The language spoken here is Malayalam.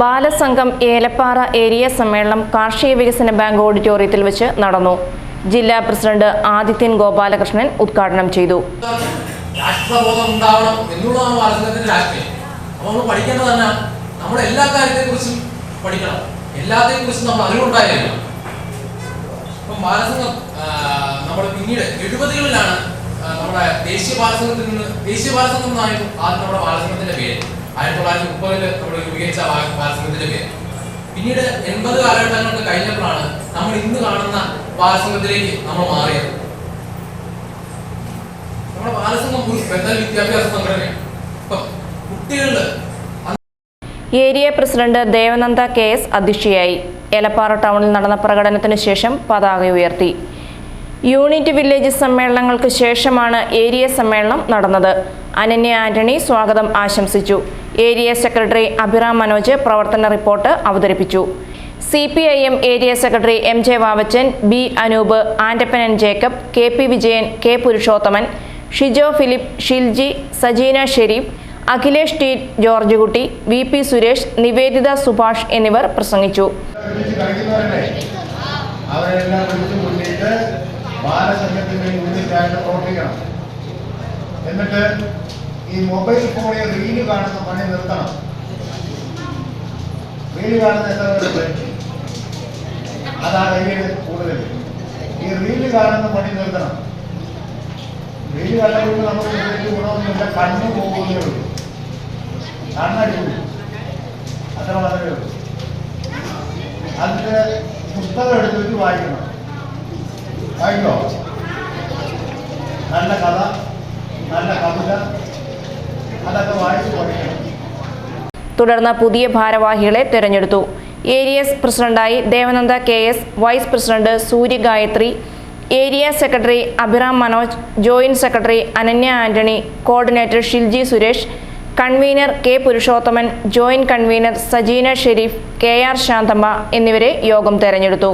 ബാലസംഘം ഏലപ്പാറ ഏരിയ സമ്മേളനം കാർഷിക വികസന ബാങ്ക് ഓഡിറ്റോറിയത്തിൽ വെച്ച് നടന്നു. ജില്ലാ പ്രസിഡന്റ് ആദിത്യൻ ഗോപാലകൃഷ്ണൻ ഉദ്ഘാടനം ചെയ്തു. രാഷ്ട്രബോധം നമ്മൾ തന്നെ എല്ലാ കാര്യത്തെക്കുറിച്ചും പഠിക്കണം. നമ്മൾ പിന്നീട് എഴുപതുകളിലാണ് നമ്മുടെ ദേശീയ ബാലസംഘത്തിൽ നിന്ന് ദേശീയ ബാലസംഘം എന്നായിരുന്നു ആദ്യം നമ്മുടെ ബാലസംഘത്തിന്റെ പേര്. ആയിരത്തി തൊള്ളായിരത്തി മുപ്പതിൽ നമ്മൾ രൂപീകരിച്ച ബാല- പേര് പിന്നീട് എൺപത് കാലഘട്ടങ്ങൾക്ക് കഴിഞ്ഞപ്പോഴാണ് നമ്മൾ ഇന്ന് കാണുന്ന ബാലസംഘത്തിലേക്ക് നമ്മൾ മാറിയത്. നമ്മുടെ പാലസംഘം ഒരു ബദൽ വിദ്യാഭ്യാസ സംഘടനയാണ്. ഇപ്പം കുട്ടികളിൽ area president Devananda K S അധ്യക്ഷയായി. എലപ്പാറ ടൗണിൽ നടന്ന പ്രകടനത്തിന് ശേഷം പതാക ഉയർത്തി. യൂണിറ്റ് വില്ലേജ് സമ്മേളനങ്ങൾക്ക് ശേഷമാണ് ഏരിയ സമ്മേളനം നടന്നത്. അനന്യ ആന്റണി സ്വാഗതം ആശംസിച്ചു. ഏരിയ സെക്രട്ടറി അഭിറാം മനോജ് പ്രവർത്തന റിപ്പോർട്ട് അവതരിപ്പിച്ചു. C P I M area secretary M J Vavachan B Anoop Antappan Jacob K P Vijayan K Purushothaman Shijo Philip Shilji Sajeena Sherif Akhilesh T George Kutty V P Suresh Niveditha Subhash എന്നിവർ പ്രസംഗിച്ചു. അവരെല്ലാം എന്നിട്ട് ഈ മൊബൈൽ ഫോണിൽ റീൽ കാണുന്ന പണി നിർത്തണം. റീൽ കാണുന്ന എത്ര പേരുണ്ട് അതാണ് കയ്യിൽ കൂടുതൽ. ഈ റീൽ കാണുന്ന പണി നിർത്തണം. റീൽ കണ്ടുകൊണ്ട് നമുക്ക് വലിയ ഗുണമൊന്നുമില്ല. കണ്ണു പോകുന്നേ ഉള്ളൂ. കണ്ണടി പോകും അത്ര മാത്രമേ ഉള്ളൂ. അതിന്റെ പുസ്തകം എടുത്തിട്ട് വായിക്കണം. വായിക്കോ? നല്ല കഥ നല്ല കവിത തുടർന്ന് പുതിയ ഭാരവാഹികളെ തെരഞ്ഞെടുത്തു. ഏരിയസ് പ്രസിഡന്റായി Devananda K S vice president Surya Gayathri area secretary Abhiram Manoj joint secretary Ananya Antony coordinator Shilji Suresh convener K Purushothaman joint convener Sajeena Sherif K R Shanthamma എന്നിവരെ യോഗം തെരഞ്ഞെടുത്തു.